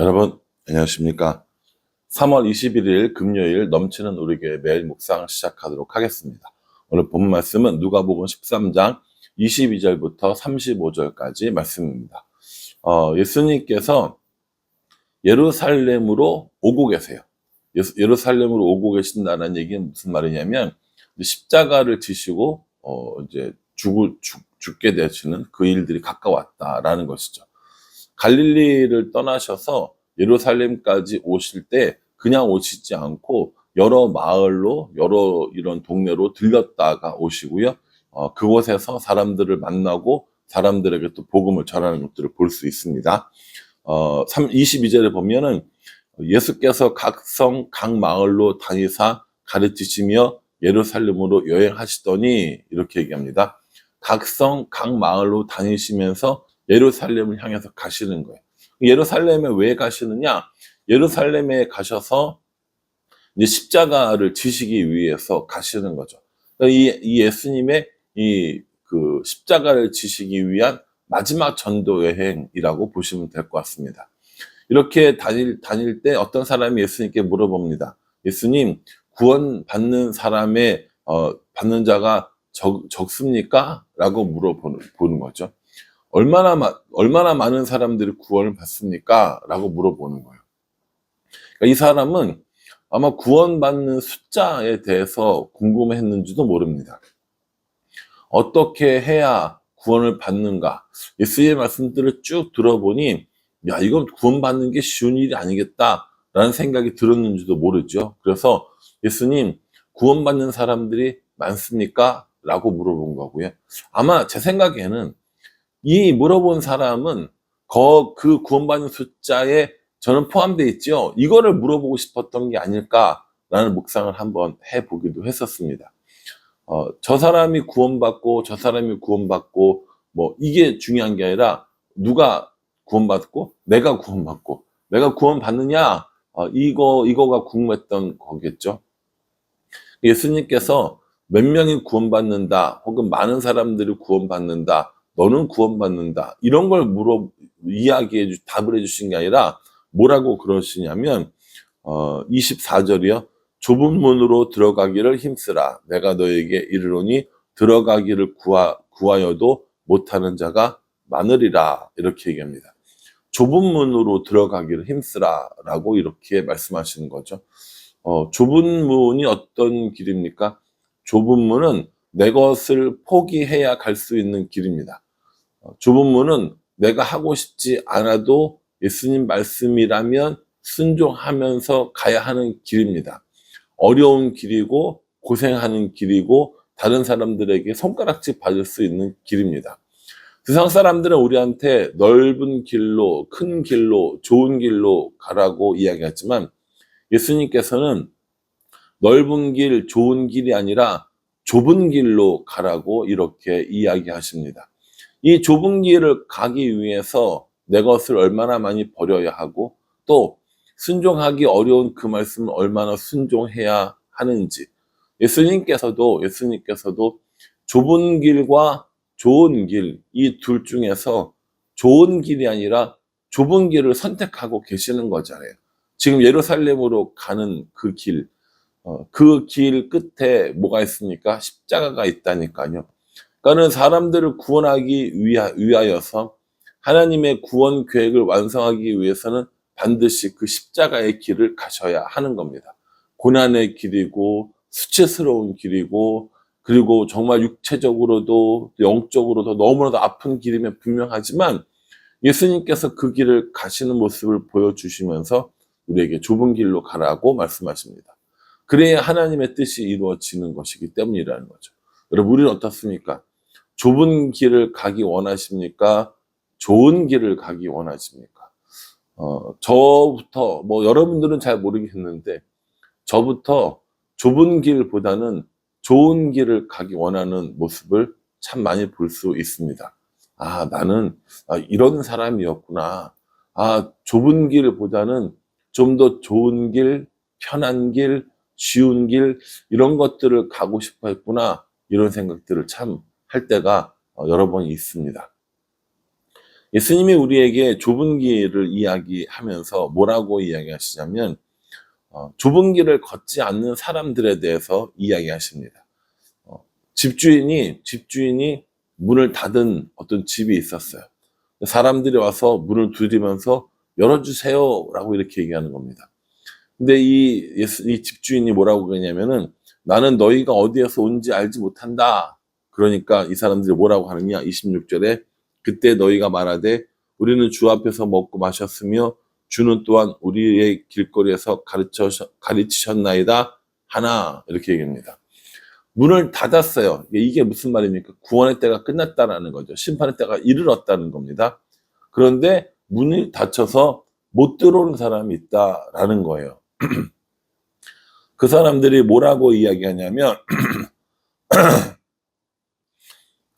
여러분, 안녕하십니까. 3월 21일 금요일 넘치는 우리 교회 매일 묵상 시작하도록 하겠습니다. 오늘 본 말씀은 누가복음 13장 22절부터 35절까지 말씀입니다. 어, 예수님께서 예루살렘으로 오고 계세요. 예루살렘으로 오고 계신다는 얘기는 무슨 말이냐면 십자가를 지시고 어, 이제 죽을, 죽, 죽게 되시는 그 일들이 가까웠다라는 것이죠. 갈릴리를 떠나셔서 예루살렘까지 오실 때 그냥 오시지 않고 여러 마을로 여러 이런 동네로 들렸다가 오시고요. 어, 그곳에서 사람들을 만나고 사람들에게 또 복음을 전하는 것들을 볼 수 있습니다. 어, 3, 22절에 보면은 예수께서 각 성, 각 마을로 다니사 가르치시며 예루살렘으로 여행하시더니 이렇게 얘기합니다. 각 성, 각 마을로 다니시면서 예루살렘을 향해서 가시는 거예요. 예루살렘에 왜 가시느냐? 예루살렘에 가셔서 이제 십자가를 지시기 위해서 가시는 거죠. 그러니까 이, 이 예수님의 이 그 십자가를 지시기 위한 마지막 전도 여행이라고 보시면 될 것 같습니다. 이렇게 다닐, 다닐 때 어떤 사람이 예수님께 물어봅니다. 예수님, 구원 받는 사람의, 어, 받는 자가 적, 적습니까? 라고 물어보는 보는 거죠. 얼마나, 마- 얼마나 많은 사람들이 구원을 받습니까? 라고 물어보는 거예요. 그러니까 이 사람은 아마 구원받는 숫자에 대해서 궁금했는지도 모릅니다. 어떻게 해야 구원을 받는가? 예수의 말씀들을 쭉 들어보니, 야, 이건 구원받는 게 쉬운 일이 아니겠다라는 생각이 들었는지도 모르죠. 그래서 예수님, 구원받는 사람들이 많습니까? 라고 물어본 거고요. 아마 제 생각에는 이 물어본 사람은 거, 그 구원받는 숫자에 저는 포함되어 있죠. 이거를 물어보고 싶었던 게 아닐까라는 묵상을 한번 해보기도 했었습니다. 어, 저 사람이 구원받고 저 사람이 구원받고 뭐 이게 중요한 게 아니라 누가 구원받고 내가 구원받고 내가 구원받느냐 어, 이거 이거가 궁금했던 거겠죠. 예수님께서 몇 명이 구원받는다 혹은 많은 사람들이 구원받는다 너는 구원받는다. 이런 걸 물어 이야기해 주 답을 해 주신 게 아니라 뭐라고 그러시냐면 어 24절이요. 좁은 문으로 들어가기를 힘쓰라. 내가 너에게 이르노니 들어가기를 구하, 구하여도 못하는 자가 많으리라. 이렇게 얘기합니다. 좁은 문으로 들어가기를 힘쓰라 라고 이렇게 말씀하시는 거죠. 어, 좁은 문이 어떤 길입니까? 좁은 문은 내 것을 포기해야 갈 수 있는 길입니다 어, 좁은 문은 내가 하고 싶지 않아도 예수님 말씀이라면 순종하면서 가야 하는 길입니다. 어려운 길이고 고생하는 길이고 다른 사람들에게 손가락질 받을 수 있는 길입니다. 세상 사람들은 우리한테 넓은 길로, 큰 길로, 좋은 길로 가라고 이야기하지만 예수님께서는 넓은 길, 좋은 길이 아니라 좁은 길로 가라고 이렇게 이야기하십니다. 이 좁은 길을 가기 위해서 내 것을 얼마나 많이 버려야 하고 또 순종하기 어려운 그 말씀을 얼마나 순종해야 하는지 예수님께서도 예수님께서도 좁은 길과 좋은 길 이 둘 중에서 좋은 길이 아니라 좁은 길을 선택하고 계시는 거잖아요. 지금 예루살렘으로 가는 그 길, 어, 그 길 끝에 뭐가 있습니까? 십자가가 있다니까요. 그러니까는 사람들을 구원하기 위하, 위하여서 하나님의 구원 계획을 완성하기 위해서는 반드시 그 십자가의 길을 가셔야 하는 겁니다. 고난의 길이고 수치스러운 길이고 그리고 정말 육체적으로도 영적으로도 너무나도 아픈 길임에 분명하지만 예수님께서 그 길을 가시는 모습을 보여주시면서 우리에게 좁은 길로 가라고 말씀하십니다. 그래야 하나님의 뜻이 이루어지는 것이기 때문이라는 거죠. 여러분, 우리는 어떻습니까? 좁은 길을 가기 원하십니까? 좋은 길을 가기 원하십니까? 어, 저부터, 뭐, 여러분들은 잘 모르겠는데, 저부터 좁은 길보다는 좋은 길을 가기 원하는 모습을 참 많이 볼 수 있습니다. 아, 나는 아, 이런 사람이었구나. 아, 좁은 길보다는 좀 더 좋은 길, 편한 길, 쉬운 길, 이런 것들을 가고 싶어 했구나. 이런 생각들을 참 할 때가 어, 여러 번 있습니다. 예수님이 우리에게 좁은 길을 이야기하면서 뭐라고 이야기하시냐면 어, 좁은 길을 걷지 않는 사람들에 대해서 이야기하십니다. 어, 집주인이 집주인이 문을 닫은 어떤 집이 있었어요. 사람들이 와서 문을 두드리면서 열어주세요라고 이렇게 얘기하는 겁니다. 근데 이이 집주인이 뭐라고 그러냐면은 나는 너희가 어디에서 온지 알지 못한다. 그러니까 이 사람들이 뭐라고 하느냐? 26절에 그때 너희가 말하되 우리는 주 앞에서 먹고 마셨으며 주는 또한 우리의 길거리에서 가르쳐 가르치셨나이다 하나 이렇게 얘기합니다. 문을 닫았어요. 이게 무슨 말입니까? 구원의 때가 끝났다라는 거죠. 심판의 때가 이르렀다는 겁니다. 그런데 문이 닫혀서 못 들어오는 사람이 있다라는 거예요. 그 사람들이 뭐라고 이야기하냐면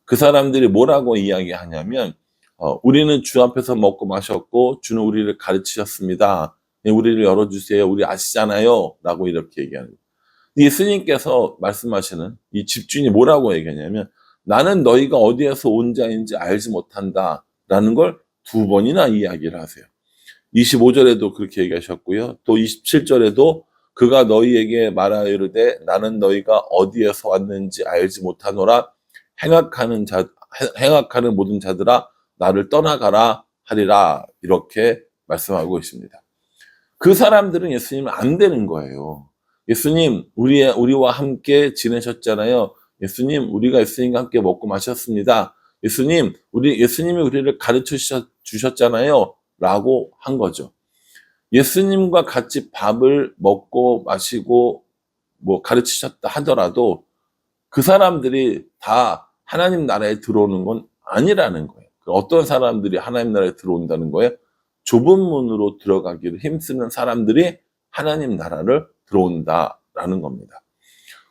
그 사람들이 뭐라고 이야기하냐면 어, 우리는 주 앞에서 먹고 마셨고 주는 우리를 가르치셨습니다. 네, 우리를 열어주세요. 우리 아시잖아요. 라고 이렇게 얘기하는. 예수님께서 말씀하시는 이 집주인이 뭐라고 얘기하냐면 나는 너희가 어디에서 온 자인지 알지 못한다. 라는 걸 두 번이나 이야기를 하세요. 25절에도 그렇게 얘기하셨고요. 또 27절에도 그가 너희에게 말하이르되 나는 너희가 어디에서 왔는지 알지 못하노라 행악하는 자 행악하는 모든 자들아 나를 떠나가라 하리라 이렇게 말씀하고 있습니다. 그 사람들은 예수님은 안 되는 거예요. 예수님 우리 우리와 함께 지내셨잖아요. 예수님 우리가 예수님과 함께 먹고 마셨습니다. 예수님 우리 예수님이 우리를 가르쳐 주셨잖아요. 라고 한 거죠. 예수님과 같이 밥을 먹고 마시고 뭐 가르치셨다 하더라도 그 사람들이 다 하나님 나라에 들어오는 건 아니라는 거예요. 어떤 사람들이 하나님 나라에 들어온다는 거예요? 좁은 문으로 들어가기를 힘쓰는 사람들이 하나님 나라를 들어온다라는 겁니다.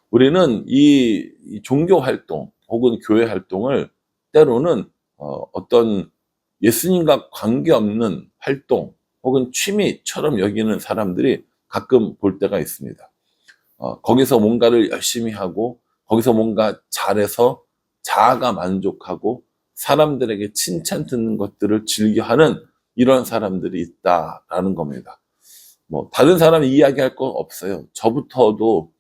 우리는 이, 이 종교 활동 혹은 교회 활동을 때로는 어, 어떤 예수님과 관계없는 활동 혹은 취미처럼 여기는 사람들이 가끔 볼 때가 있습니다. 어, 거기서 뭔가를 열심히 하고 거기서 뭔가 잘해서 자아가 만족하고 사람들에게 칭찬 듣는 것들을 즐겨하는 이런 사람들이 있다라는 겁니다. 뭐 다른 사람 이야기할 거 없어요. 저부터도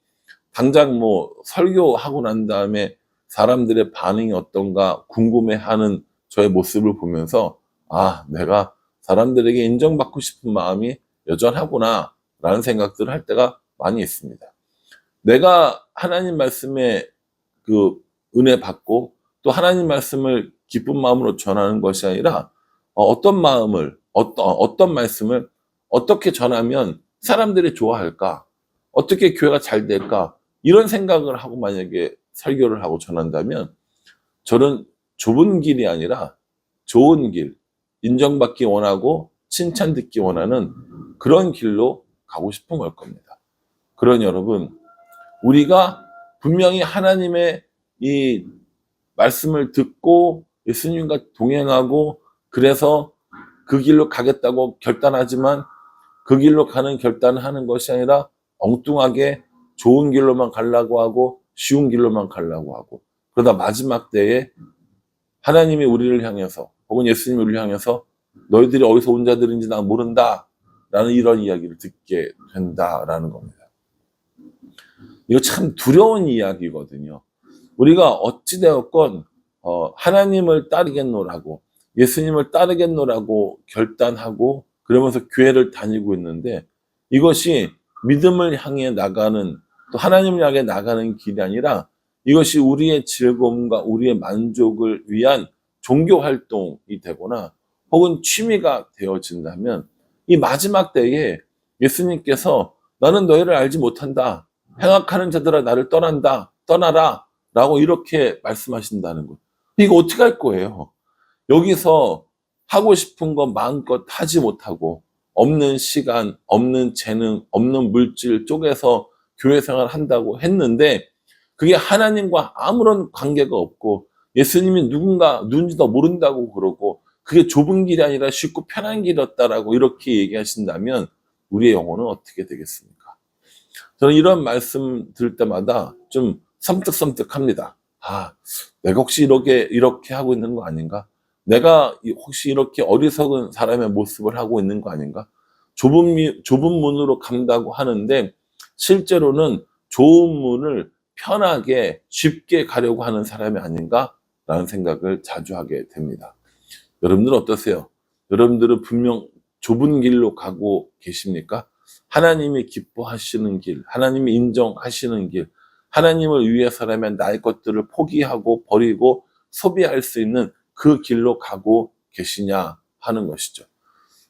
당장 뭐 설교하고 난 다음에 사람들의 반응이 어떤가 궁금해하는 저의 모습을 보면서 아 내가 사람들에게 인정받고 싶은 마음이 여전하구나 라는 생각들을 할 때가 많이 있습니다. 내가 하나님 말씀에 그 은혜 받고 또 하나님 말씀을 기쁜 마음으로 전하는 것이 아니라 어, 어떤 마음을 어떤 어떤 말씀을 어떻게 전하면 사람들이 좋아할까 어떻게 교회가 잘 될까 이런 생각을 하고 만약에 설교를 하고 전한다면 저는 좁은 길이 아니라 좋은 길 인정받기 원하고 칭찬 듣기 원하는 그런 길로 가고 싶은 걸 겁니다. 그런 여러분 우리가 분명히 하나님의 이 말씀을 듣고 예수님과 동행하고 그래서 그 길로 가겠다고 결단하지만 그 길로 가는 결단을 하는 것이 아니라 엉뚱하게 좋은 길로만 가려고 하고 쉬운 길로만 가려고 하고 그러다 마지막 때에 하나님이 우리를 향해서 혹은 예수님이 우리를 향해서 너희들이 어디서 온 자들인지 난 모른다 라는 이런 이야기를 듣게 된다라는 겁니다. 이거 참 두려운 이야기거든요. 우리가 어찌되었건 어, 하나님을 따르겠노라고 예수님을 따르겠노라고 결단하고 그러면서 교회를 다니고 있는데 이것이 믿음을 향해 나가는 또 하나님을 향해 나가는 길이 아니라 이것이 우리의 즐거움과 우리의 만족을 위한 종교 활동이 되거나 혹은 취미가 되어진다면 이 마지막 때에 예수님께서 나는 너희를 알지 못한다. 행악하는 자들아 나를 떠난다. 떠나라. 라고 이렇게 말씀하신다는 것. 이거 어떻게 할 거예요? 여기서 하고 싶은 거 마음껏 하지 못하고 없는 시간, 없는 재능, 없는 물질 쪽에서 교회 생활 한다고 했는데 그게 하나님과 아무런 관계가 없고 예수님이 누군가 누군지도 모른다고 그러고 그게 좁은 길이 아니라 쉽고 편한 길이었다라고 이렇게 얘기하신다면 우리의 영혼은 어떻게 되겠습니까? 저는 이런 말씀 들을 때마다 좀 섬뜩섬뜩합니다. 아, 내가 혹시 이렇게 이렇게 하고 있는 거 아닌가? 내가 이- 혹시 이렇게 어리석은 사람의 모습을 하고 있는 거 아닌가? 좁은, 미- 좁은 문으로 간다고 하는데 실제로는 좋은 문을 편하게 쉽게 가려고 하는 사람이 아닌가라는 생각을 자주 하게 됩니다. 여러분들 어떠세요? 여러분들은 분명 좁은 길로 가고 계십니까? 하나님이 기뻐하시는 길, 하나님이 인정하시는 길, 하나님을 위해서라면 나의 것들을 포기하고 버리고 소비할 수 있는 그 길로 가고 계시냐 하는 것이죠.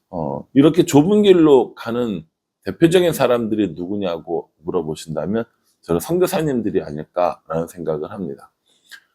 어, 이렇게 좁은 길로 가는 대표적인 사람들이 누구냐고 물어보신다면 저는 선교사님들이 아닐까라는 생각을 합니다.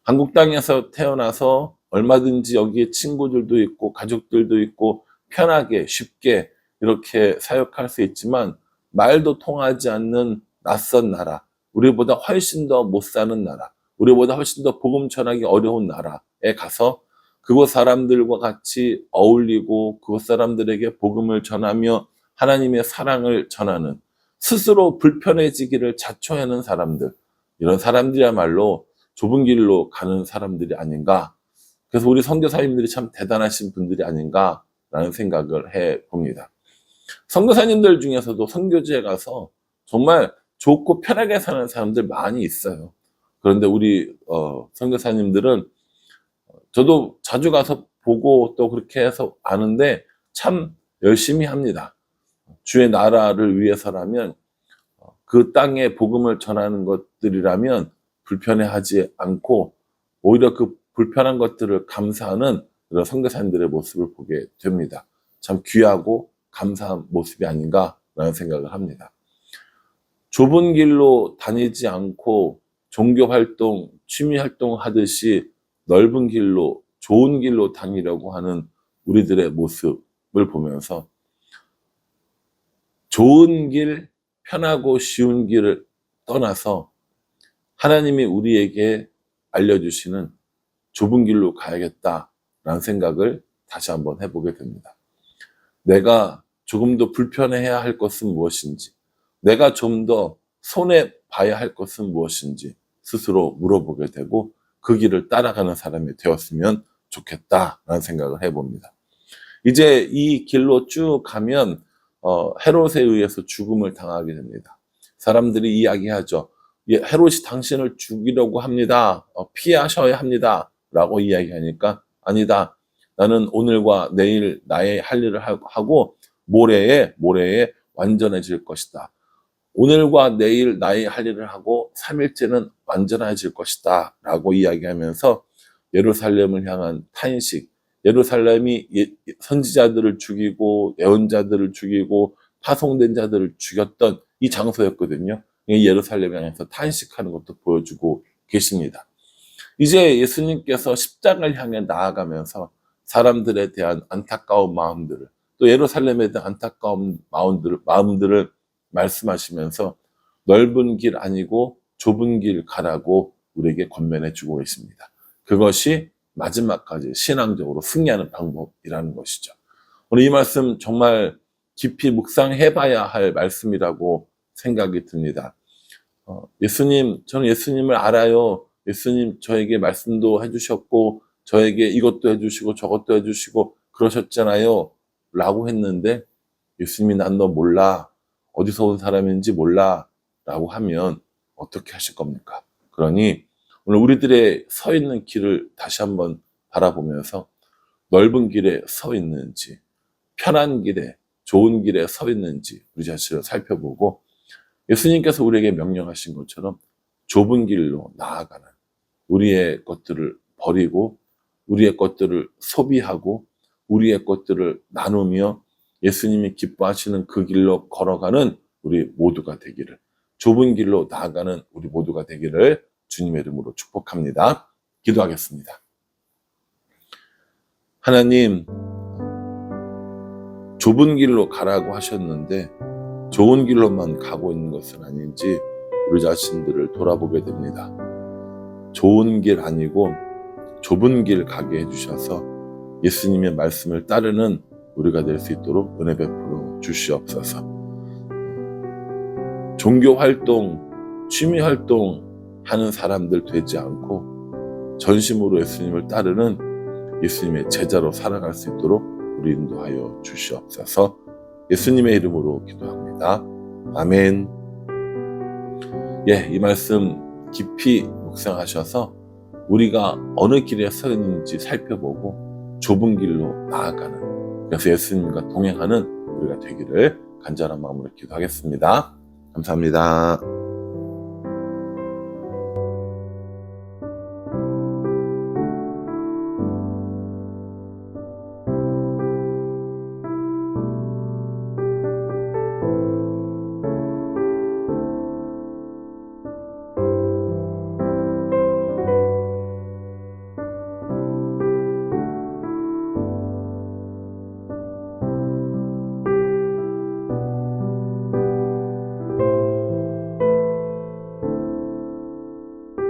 한국 땅에서 태어나서 얼마든지 여기에 친구들도 있고 가족들도 있고 편하게 쉽게 이렇게 사역할 수 있지만 말도 통하지 않는 낯선 나라, 우리보다 훨씬 더 못 사는 나라, 우리보다 훨씬 더 복음 전하기 어려운 나라에 가서 그곳 사람들과 같이 어울리고 그곳 사람들에게 복음을 전하며 하나님의 사랑을 전하는 스스로 불편해지기를 자초하는 사람들, 이런 사람들이야말로 좁은 길로 가는 사람들이 아닌가. 그래서 우리 선교사님들이 참 대단하신 분들이 아닌가라는 생각을 해 봅니다. 선교사님들 중에서도 선교지에 가서 정말 좋고 편하게 사는 사람들 많이 있어요. 그런데 우리 어, 선교사님들은 저도 자주 가서 보고 또 그렇게 해서 아는데 참 열심히 합니다. 주의 나라를 위해서라면 어, 그 땅에 복음을 전하는 것들이라면 불편해하지 않고 오히려 그 불편한 것들을 감사하는 그런 선교사님들의 모습을 보게 됩니다. 참 귀하고 감사한 모습이 아닌가라는 생각을 합니다. 좁은 길로 다니지 않고 종교 활동, 취미 활동 하듯이 넓은 길로, 좋은 길로 다니려고 하는 우리들의 모습을 보면서 좋은 길, 편하고 쉬운 길을 떠나서 하나님이 우리에게 알려주시는 좁은 길로 가야겠다라는 생각을 다시 한번 해보게 됩니다. 내가 조금 더 불편해야 할 것은 무엇인지, 내가 좀 더 손해 봐야 할 것은 무엇인지 스스로 물어보게 되고 그 길을 따라가는 사람이 되었으면 좋겠다라는 생각을 해봅니다. 이제 이 길로 쭉 가면 어, 헤롯에 의해서 죽음을 당하게 됩니다. 사람들이 이야기하죠. 예, 헤롯이 당신을 죽이려고 합니다. 어, 피하셔야 합니다. 라고 이야기하니까 아니다. 나는 오늘과 내일 나의 할 일을 하- 하고 모레에 모레에 완전해질 것이다. 오늘과 내일 나의 할 일을 하고 3일째는 완전해질 것이다. 라고 이야기하면서 예루살렘을 향한 탄식, 예루살렘이 예- 선지자들을 죽이고 예언자들을 죽이고 파송된 자들을 죽였던 이 장소였거든요. 이 예루살렘 향해서 탄식하는 것도 보여주고 계십니다. 이제 예수님께서 십자가를 향해 나아가면서 사람들에 대한 안타까운 마음들을 또 예루살렘에 대한 안타까운 마음들을, 마음들을 말씀하시면서 넓은 길 아니고 좁은 길 가라고 우리에게 권면해 주고 있습니다. 그것이 마지막까지 신앙적으로 승리하는 방법이라는 것이죠. 오늘 이 말씀 정말 깊이 묵상해 봐야 할 말씀이라고 생각이 듭니다. 어, 예수님, 저는 예수님을 알아요. 예수님 저에게 말씀도 해주셨고, 저에게 이것도 해주시고, 저것도 해주시고, 그러셨잖아요. 라고 했는데, 예수님이 난 너 몰라. 어디서 온 사람인지 몰라. 라고 하면 어떻게 하실 겁니까? 그러니 오늘 우리들의 서 있는 길을 다시 한번 바라보면서 넓은 길에 서 있는지, 편한 길에, 좋은 길에 서 있는지 우리 자신을 살펴보고 예수님께서 우리에게 명령하신 것처럼 좁은 길로 나아가는 우리의 것들을 버리고 우리의 것들을 소비하고 우리의 것들을 나누며 예수님이 기뻐하시는 그 길로 걸어가는 우리 모두가 되기를 좁은 길로 나아가는 우리 모두가 되기를 주님의 이름으로 축복합니다. 기도하겠습니다. 하나님, 좁은 길로 가라고 하셨는데 좋은 길로만 가고 있는 것은 아닌지 우리 자신들을 돌아보게 됩니다. 좋은 길 아니고 좁은 길 가게 해주셔서 예수님의 말씀을 따르는 우리가 될 수 있도록 은혜 베풀어 주시옵소서. 종교 활동, 취미 활동 하는 사람들 되지 않고 전심으로 예수님을 따르는 예수님의 제자로 살아갈 수 있도록 우리 인도하여 주시옵소서. 예수님의 이름으로 기도합니다. 아멘. 예, 이 말씀 깊이 묵상하셔서 우리가 어느 길에 서 있는지 살펴보고 좁은 길로 나아가는 그래서 예수님과 동행하는 우리가 되기를 간절한 마음으로 기도하겠습니다. 감사합니다.